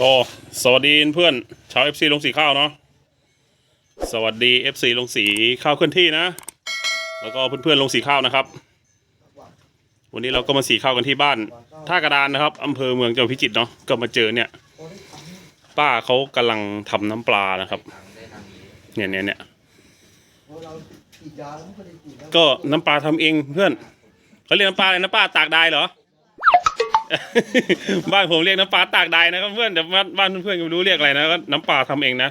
ก็สวัสดีเพื่อนชาว FC ลงสีข้าวเนาะสวัสดี FC ลงสีข้าวเคลื่อนที่นะ แล้วก็เพื่อนๆลงสีข้าวนะครับ วันนี้เราก็มาสีข้าวกันที่บ้านท่ากระดานนะครับอำเภอเมืองจังหวัดพิจิตรเนาะก็มาเจอเนี่ย ป้าเขากำลังทำน้ำปลานะครับ เนี่ยเนี่ยเนี่ยก็น้ำปลาทำเองเพื่อนเขาเรียกน้ำปลาอะไรนะป้าตากได้เหรอ บ้านผมเรียกน้ำปลาตากใดนะครับเพื่อนแต่บ้านบ้านเพื่อนๆก็ไม่รู้เรียกอะไรนะก็น้ำปลาทำเองนะ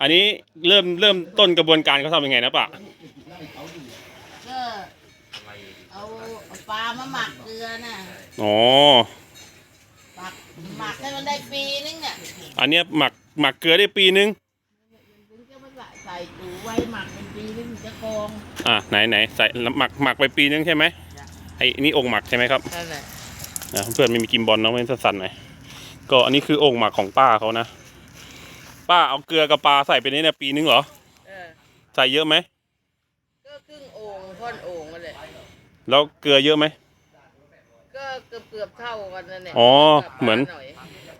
อันนี้เริ่มเริ่มต้นกระบวนการเขาทำยังไงนะปะก็เอาเอาปลามาหมักเกลือน่ะอ๋อ หมักหมักให้มันได้ปีนึงเนี่ยอันเนี้ยหมักหมักเกลือได้ปีนึง ถึงจะมาใส่ตู้ไว้หมักเป็นปีนึงถึงจะกรองอะไหนไหนใส่หมักหมักไปปีนึงใช่ไหมไอ้นี่องค์หมักใช่ไหมครับ นั่นแหละ นะเพื่อนไม่มีกิมบอลเนาะไม่สั่นๆหน่อยก็อันนี้คือองค์หมักของป้าเขานะ ป้าเอาเกลือกับปลาใส่ไปในเนี่ยปีนึงเหรอเออใส่เยอะไหมก็ครึ่งโอ่งค่อนโอ่งมาเลยแล้วเกลือเยอะไหม ก็เกือบเกือบเท่ากันนั่นแหละอ๋อกับปลาเหมือนย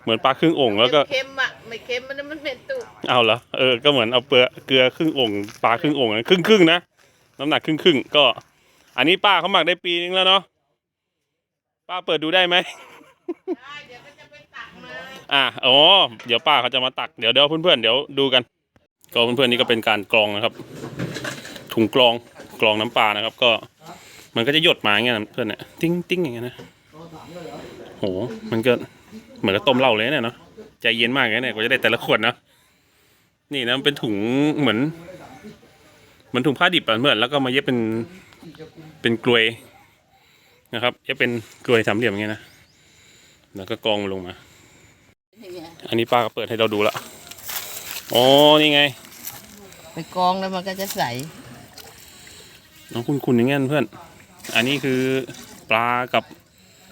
เหมือนปลาครึ่งองค์แล้วก็เค็มอะไม่เค็มมันมันเป็นตุเอาเหรอเออก็เหมือนเอาเปลือกเกลือครึ่งองค์ปลาครึ่งองค์นะครึ่งครึ่งๆนะน้ำหนักครึ่งครึ่งๆก็ อันนี้ป้าเขาหมักได้ปีนึงแล้วเนาะ ป้าเปิดดูได้ไหมได้เดี๋ยวก็จะไปตักมาอะอ๋อเดี๋ยวป้าเขาจะมาตักเดี๋ยวเดี๋ยวเพื่อนๆเดี๋ยวดูกัน ก็เพื่อนๆนี่ก็เป็นการกรองนะครับ ถุงกรองกรองน้ำปลานะครับ ก็ มันก็จะหยดมาอย่างเงี้ยนะเพื่อนเนี่ยติ้งติ้งอย่างเงี้ยนะโหมันก็เหมือนกับต้มเหล้าเลยเนี่ยเนาะใจเย็นมากเลยเนี่ยกว่าจะได้แต่ละขวดนะนี่นะมันเป็นถุงเหมือนเหมือนถุงผ้าดิบอะเพื่อนแล้วก็มาเย็บเป็นเป็นกลวย นะครับเย็บเป็นกลวยสามเหลี่ยมอย่างเงี้ยนะแล้วก็กรองมันลงมาอย่างเงี้ยอันนี้ป้าก็เปิดให้เราดูละอ๋อนี่ไง ไปกรองแล้วมันก็จะใสน้องคุณคุณอย่างเงี้ยเพื่อน อันนี้คือปลากับ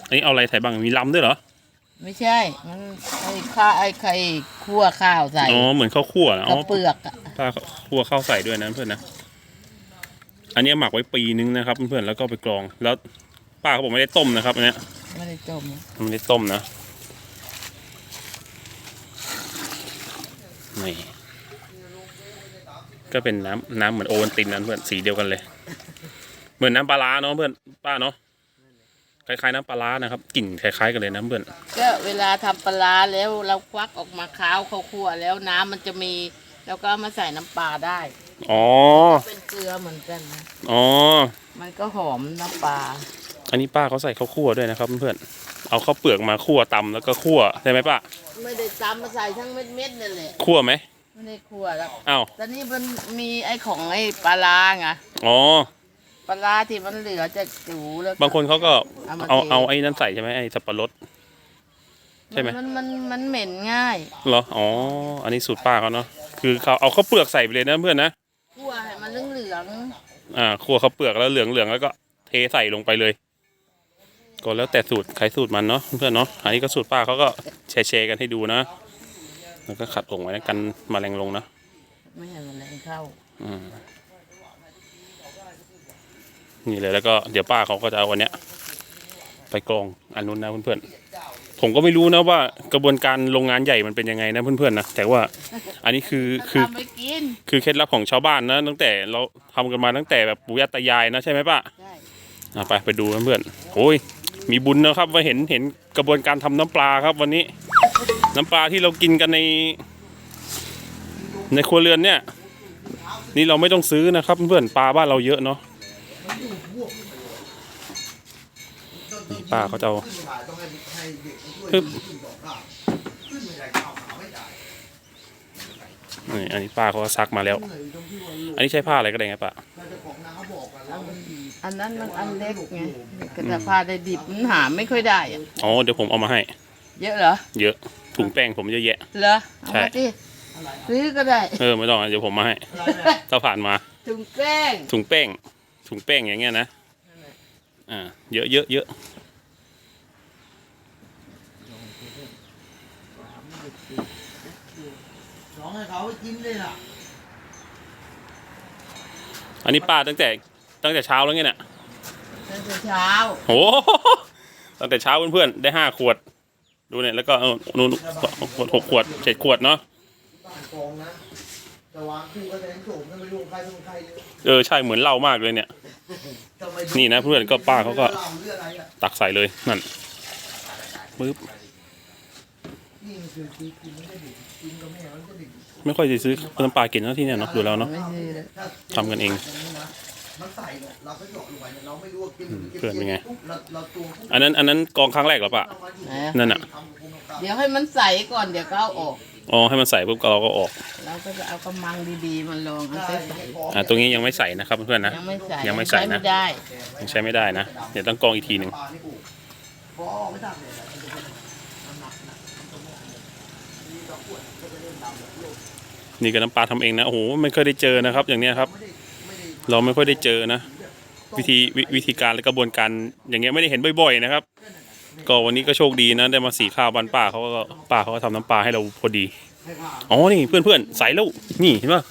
อันนี้เอาอะไรใส่บ้างมีลำด้วยเหรอไม่ใช่ มันไอ้ข้าไอ้ไข่คั่วข้าวใส่อ๋อเหมือนข้าวคั่วนะอ๋กัอบเปลือกอะป้าคั่วข้าวใส่ด้วยนะเพื่อนนะอันนี้หมักไว้ปีนึงนะครับเพื่อนๆแล้วก็ไปกรองแล้ว ป้าเขาบอกไม่ได้ต้มนะครับอันเนี้ยไม่ได้ต้มไม่ได้ต้มนะนี่ก็เป็นน้ำน้ำเหมือนโอวัลตินนั้นเพื่อนสีเดียวกันเลย เหมือนน้ำปลาร้าเนาะเพื่อนป้าเนาะคล้ายๆน้ำปลาร้านะครับกลิ่นคล้ายๆกันเลยนะเพื่อนก็เวลาทำปลาร้าแล้วเราควักออกมาค้าวเขาคั่วแล้วน้ำมันจะมีแล้วก็เอามาใส่น้ำปลาได้อ๋อเป็นเกลือเหมือนกันนะอ๋อมันก็หอมน้ำปลา อันนี้ป้าเขาใส่ข้าวคั่วด้วยนะครับเพื่อนๆเอาข้าวเปลือกมาคั่วตำแล้วก็คั่วใช่ไหมป้าไม่ได้ตำมาใส่ทั้งเม็ดเม็ดๆนั่นแหละคั่วไหมไม่ได้คั่วแล้วอ้าวตอนนี้มันมีไอ้ของไอ้ปลาร้าไงอ๋อปลาร้าที่มันเหลือจะจูแล้วบางคนเขาก็เอามาเอาเทเอาไอ้นั่นใส่ใช่ไหมไอ้สับปะรดใช่ไหมมันมันมันเหม็นง่ายเหรออ๋ออันนี้สูตรป้าเขาเนาะคือเขาเอาข้าวเปลือกใส่ไปเลยนะเพื่อนนะคั่วให้มันเหลืองอ่าคั่วข้าวเปลือกแล้วเหลืองเหลืองๆแล้วก็เทใส่ลงไปเลย ก็แล้วแต่สูตรใครสูตรมันเนาะเพื่อนเนาะอันนี้ก็สูตรป้าเขาก็แชร์แชร์กันให้ดูนะแล้วก็ขัดองไว้นะกันแมาแรงลงนะๆไม่ให้มันแรงเข้าอืมนี่เลยแล้วก็เดี๋ยวป้าเขาก็จะเอาวันเนี้ย ไปกรองอันนู้นนะเพื่อนๆผมก็ไม่รู้นะว่ากระบวนการโรงงานใหญ่มันเป็นยังไงนะเพื่อนๆนะแต่ว่าอันนี้คือคือทำไปกินคือเคล็ดลับของชาวบ้านนะ ตั้งแต่เราทำกันมาตั้งแต่แบบปู่ย่าตายายนะใช่ไหมป้าใช่อะไปไปดูเพื่อนๆโอ้ย มีบุญนะครับว่าเห็นเห็นกระบวนการทำน้ำปลาครับ วันนี้ น้ำปลาที่เรากินกันใน ในครัวเรือนเนี่ย นี่เราไม่ต้องซื้อนะครับ เพื่อนปลาบ้านเราเยอะเนาะนี่ป้าเขาจะเอาปึ๊บนี่อันนี้ป้าเขาก็ซักมาแล้ว อันนี้ใช้ผ้าอะไรก็ได้ไงป้า อันนั้นมันอันเล็กไงกระพาได้ดิบมันหาไม่ค่อยได้อะอ๋อเดี๋ยวผมเอามาให้ เยอะเหรอ เยอะถุงแป้งผมเยอะแยะ เหรอเอาใช่มาดิซื้อก็ได้ เออไม่ต้องอะเดี๋ยวผมมาให้ถ้าผ่านมา ถุงแป้ง ถุงแป้ง ถุงแป้งอย่างเงี้ยนะ อ่า เยอะเยอะเยอะร้องให้เขาไปกินเลยล่ะ อันนี้ป้าตั้งแต่ ตั้งแต่เช้าแล้วไงเนี่ยตั้งแต่เช้าโหตั้งแต่เช้าเพื่อนๆได้ห้าขวด ดูเนี่ยแล้วก็เออนู่นหกขวดเจ็ดขวดเนาะบ้านกองนะแต่วางคู่ก็แทงโฉมกันไม่รู้ใครเป็นใครเลยเออใช่เหมือนเหล้ามากเลยเนี่ยทำไมนี่นะเพื่อนก็ป้าเขาก็หเรื่องอะไรอะตักใส่เลยนั่นปึ๊บนี่มันคือกินกินไม่ได้ดิกินกับแม่มันจะดิไม่ค่อยจะซื้อน้ำปลากินเนาะที่เนี่ยเนาะดูแล้วเนาะไม่ซื้อเลยถ้าทำกันเอง มันใส่เนี่ยเราก็หยอกลงไปเนี่ยเราไม่รู้ว่ากินหรือเพื่อนเป็นไง ปุ๊บเราเราตัวปุ๊บอันนั้นอันนั้นกองครั้งแรกเหรอปะ เรามาอยู่นะนั่นน่ะ ทำกับข้าวเดี๋ยวให้มันใสก่อนเดี๋ยวก็เอาออก อ๋อให้มันใส่ปุ๊บเราก็ออกเราก็จะเอากำมังดีๆมาลองเอาได้ใส่ใส่ของอ่าตรงนี้ยังไม่ใส่นะครับเพื่อนๆนะ ยังไม่ใส่ยังไม่ใส่นะ ไม่ได้ยังใช้ไม่ได้นะเดี๋ยวต้องกรองอีกทีหนึ่งปลานี่ปลูกพอออกไม่ได้เลยนะมันจะเป็นน้ำหนักนะมันจะมองนี่ดอกกล้วยก็จะเริ่มดำแล้วลูกนี่ก็น้ำปลาทำเองนะโอ้โหไม่เคยได้เจอนะครับ อย่างเนี้ยครับ ไม่ได้ไม่ได้ เราไม่ค่อยได้เจอนะ วิธีวิวิธีการและกระบวนการอย่างเงี้ยไม่ได้เห็นบ่อย ๆ นะครับ ก็วันนี้ก็โชคดีนะได้มาสีข้าวบ้านป้าเขาก็ป้าเขาก็ทำน้ำปลาให้เราพอดีให้ผ่านอ๋อนี่เพื่อนๆใส่แล้วนี่เห็นป่ะ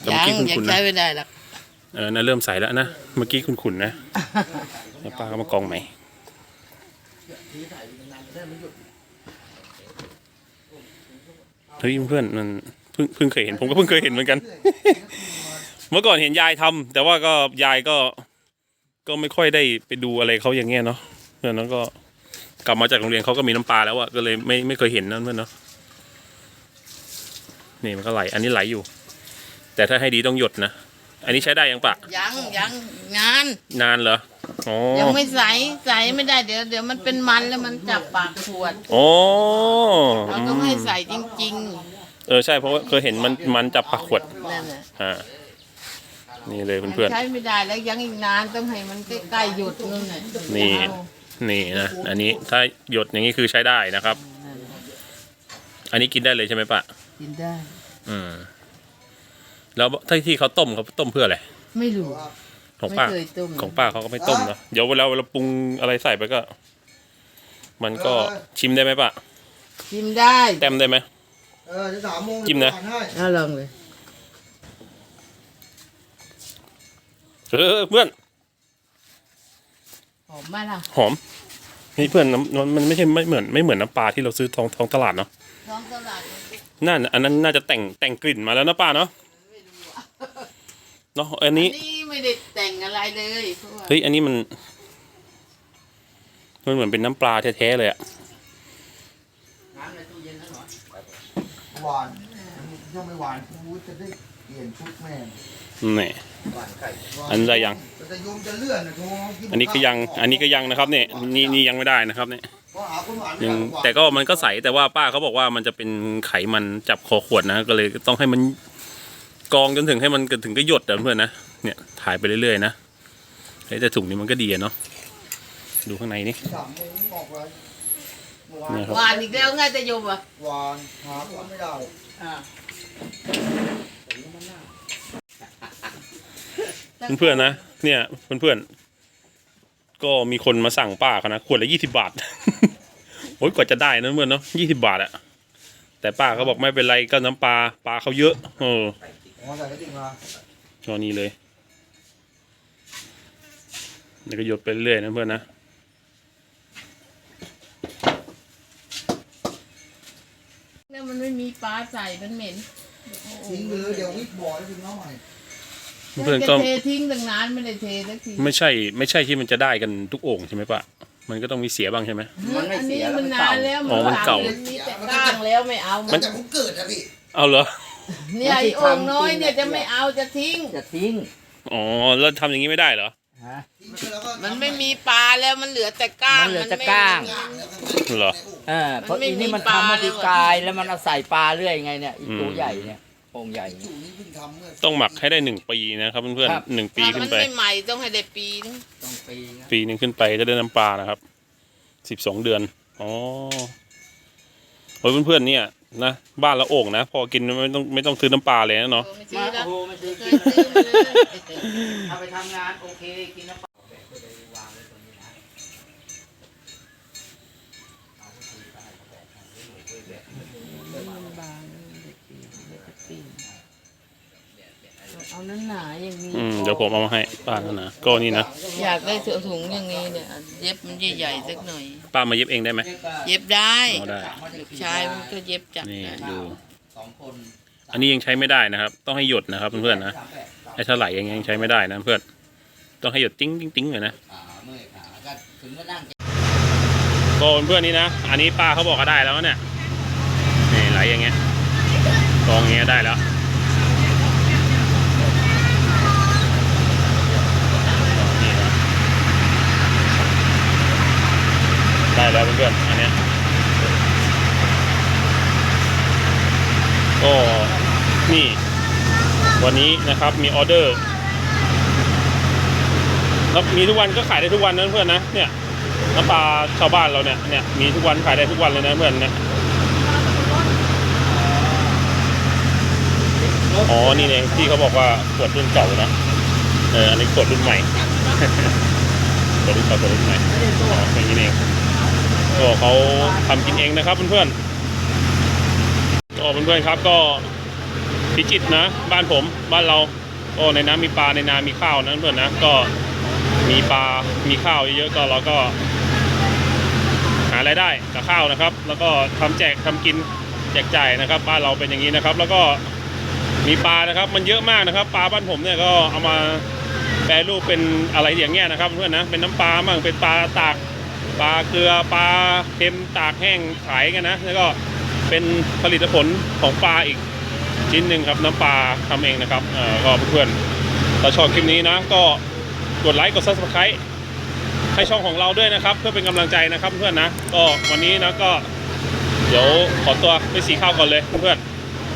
แต่ยัเมื่องกี้คุณยังคุณใช้นะไม่ได้หรอกเออน่าเริ่มใส่แล้วนะเมื่อกี้คุณคุณนะแล้วป้าก็มากรองใหม่ทีใส่ไปนานๆจะได้ไม่หยุดเฮ้ยเพื่อนมันเพิ่งเพิ่งเคยเห็นผมก็เพิ่งเคยเห็นเหมือนกัน เมื่อก่อนเห็นยายทำแต่ว่าก็ยายก็ก็ไม่ค่อยได้ไปดูอะไรเขาอย่างเงี้ยเนาะเพื่อนนั้นก็กลับมาจากโรงเรียนเขาก็มีน้ำปลาแล้วอะก็เลยไม่ไม่เคยเห็นนั่นเพื่อนเนาะนี่มันก็ไหล อันนี้ไหลอยู่ แต่ถ้าให้ดีต้องหยดนะ อันนี้ใช้ได้ยังปะยังยังงานนานเหรออ๋อยังไม่ใสใสไม่ได้เดี๋ยวเดี๋ยวมันเป็นมันแล้วมันจับปากขวดอ๋อเราต้องให้ใส่จริงเออใช่เพราะว่าเคยเห็นมันมันจับปากขวดๆนั่นน่ะอ่า นี่เลยมันเพื่อนใช้ไม่ได้แล้วยังอีกนานต้องให้มันใกล้ๆหยุดนู่นน่ะนี่เอาๆนี่นะอันนี้ถ้าหยดอย่างนี้คือใช้ได้นะครับนั่นน่ะอันนี้กินได้เลยใช่ไหมปะกินได้ อืมแล้วถ้าที่เขาต้มเขาต้มเพื่ออะไรไม่รู้ ของไม่ป้าเคยต้ม ของป้าเขาก็ไม่ต้มเนาะเดี๋ยวเวลาเวลาปรุงอะไรใส่ไปก็ มันก็ชิมได้ไหมปะชิมได้แต้มได้ไหม เออจะสามโมงจิ้มนะก่อให้เอาลองเลย เออเพื่อน หอมไหมล่ะหอมนี่เพื่อนน้ำมันมันไม่ใช่ไม่เหมือนไม่เหมือนน้ำปลาที่เราซื้อท้องท้องตลาดเนาะท้องตลาดน่าอันนั้นน่าจะแต่งแต่งกลิ่นมาแล้วนะป้าเนาะเนาะอันนี้นี่ไม่ได้แต่งอะไรเลยเพราะว่าเฮ้ยอันนี้มันมันเหมือนเป็นน้ำปลาแท้ๆเลยอะน้ำในตู้เย็นนั่นเหรอหวานถ้าไม่หวานกูจะได้เปลี่ยนชุดแม่ นี่หวานไก่อันนี้ได้ยังแต่โยมจะเลื่อนนะโยมอันนี้ก็ยัง อันนี้ก็ยังนะครับเนี่ยนี่นี่ยังไม่ได้นะครับเนี่ยเพราะหาคนหวานยังไม่ได้หวานแต่ก็มันก็ใสแต่ว่าป้าเขาบอกว่ามันจะเป็นไขมันจับคอขวดนะ ก็เลยต้องให้มันกรองจนถึงให้มันถึงก็หยดอะเพื่อนนะ เนี่ยถ่ายไปเรื่อยๆนะเฮ้ยแต่ถุงนี้มันก็ดีอะเนาะ ดูข้างในนี่สามโมงบอกไว้หวานเนี่ยครับหวานอีกแล้วไงจะโยมอะหวานหาคนไม่ได้อ่า เพื่อนๆนะเนี่ยเพื่อนๆก็มีคนมาสั่งป้าเขานะขวดละยี่สิบาท โอ้ยกว่าจะได้นะเพื่อนเนาะยี่สิบาทอะแต่ป้าเขาบอกไม่เป็นไรก็น้ำปลาปลาเขาเยอะเอออ๋อใส่กระติกมาจอนี้เลยนี่ก็หยดไปเรื่อยนะเพื่อนนะแล้วมันไม่มีปลาใส่มันเหม็นทิ้งไปเลยเดี๋ยววิกบ่อแล้วทิ้งน้องใหม่ เพื่อนๆก็จะเททิ้งตั้งนานไม่ได้เทสักทีไม่ใช่ไม่ใช่ที่มันจะได้กันทุกโอ่งใช่ไหมปะมันก็ต้องมีเสียบ้างใช่ไหมมันไม่เสียอันนี้มันแล้วมันนานเก่าแล้วอ๋อมันเก่ามันมีแต่ก้างแล้วไม่เอามัมันนจะผมเกิดอะพี่เอาเหรอเนี่ยไอ้โอ่งน้อยเนี่ยจะไม่เอาจะทิ้งจะทิ้งอ๋อแล้วทำอย่างนี้ไม่ได้เหรอฮะทิ้งไปแล้วก็มันไม่มีปลาแล้วมันเหลือแต่ก้าง มันเหลือแต่ก้างย่างแล้วก็เหรอเออเพราะมันไม่อีนี่มันมีปลาทำมาเลยปีว่ะกายแล้วมันเอาใส่ปลาเรื่อยไงเนี่ยอีอืมตัวใหญ่เนี่ย โอ่งใหญ่เนี่ยจู่นี้เพิ่งทำเมื่อต้องหมักให้ได้หนึ่งปีนะครับเพื่อนครับ ๆหนึ่งปีถ้าขึ้มันนไป ไม่ใหม่ต้องให้ได้ปีนึงต้องปีนะปีหนึ่งขึ้นไปจะได้น้ำปลานะครับสิบสองเดือนอ๋อโอ้ยเพื่อนๆเนี่ยนะบ้านละโอ่งนะ พอกินไม่ต้องไม่ต้องซื้อน้ำปลาเลยนะเนาะไม่ซื้มาอแล้วโอ้โหไม่ซื้อเคยซื้อมาเลยเอาไปทำงานโอเคกินน้ำปลามันบางเด็กปีเด็กปี เอานั้นหนาอย่างนี้อืมเดี๋ยวผมเอามาให้ป้าแล้วนะก็นี่นะอยากได้เสื้อถุงอย่างนี้เนี่ยเย็บมันใหญ่ๆสักหน่อย ป้ามาเย็บเองได้ไหมเย็บได้เอาได้ ลูกชายมันก็เย็บจัดนี่ได้ดู สองคนอันนี้ยังใช้ไม่ได้นะครับ ต้องให้หยดนะครับเพื่อนๆนะสามแปดไอ้ถลายยังยังใช้ไม่ได้นะเพื่อนต้องให้หยดติ้งติ้งติ้งเลยนะ ขาเมื่อยขาก็ถึงก็นั่งก็เพื่อนๆนี่นะ อันนี้ป้าเขาบอกก็ได้แล้วเนี่ย นี่ไหลอย่างเงี้ยกองอย่างเงี้ยได้แล้วนี่นะ ได้แล้วเพื่อนๆอันเนี้ยก็นี่วันนี้นะครับมีออเดอร์แล้วมีทุกวันก็ขายได้ทุกวันนะเพื่อนนะเนี่ยน้ำปลาชาวบ้านเราเนี่ยเนี่ยมีทุกวันขายได้ทุกวันเลยนะเพื่อนเนี่ยอ๋อ นี่เองที่เขาบอกว่าขวดรุ่นเก่านะ เออ อันนี้ขวดรุ่นใหม่ขวดรุ่นเก่าขวดรุ่นใหม่ อ๋ออย่างนี้เอง ก็เขาทำกินเองนะครับเพื่อนๆก็เพื่อนๆครับก็พิจิตนะ บ้านผมบ้านเราก็ในน้ำมีปลาในนามีข้าวนะเพื่อนนะก็มีปลามีข้าวเยอะๆก็เราก็ หารายได้กับข้าวนะครับ แล้วก็ทำแจกทำกินแจกจ่ายนะครับ บ้านเราเป็นอย่างนี้นะครับ แล้วก็มีปลานะครับ มันเยอะมากนะครับ ปลาบ้านผมเนี่ยก็เอามาแปรรูปเป็นอะไรอย่างเงี้ยนะครับ เพื่อนนะเป็นน้ำปลาบ้างเป็นปลาตาก ปลาเกลือปลาเค็มตากแห้งขายกันนะ แล้วก็เป็นผลิตผลของปลาอีกชิ้นหนึ่งครับน้ำปลาทำเองนะครับเออก็เพื่อนๆถ้าชอบคลิปนี้นะ ก็กดไลค์กด subscribe ให้ช่องของเราด้วยนะครับ เพื่อเป็นกำลังใจนะครับเพื่อนๆนะก็วันนี้นะก็เดี๋ยวขอตัวไปสีข้าวก่อนเลยเพื่อน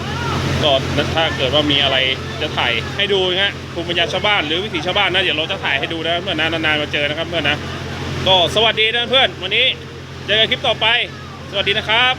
ๆก็ถ้าเกิดว่ามีอะไรจะถ่ายให้ดูนะฮะภูมิปัญญาชาวบ้านหรือวิถีชาวบ้านนะเดี๋ยวเราจะถ่ายให้ดูนะเพื่อนนะนานๆมาเจอนะครับเพื่อนนะ ก็สวัสดีนะเพื่อนวันนี้เจอกันคลิปต่อไป สวัสดีนะครับ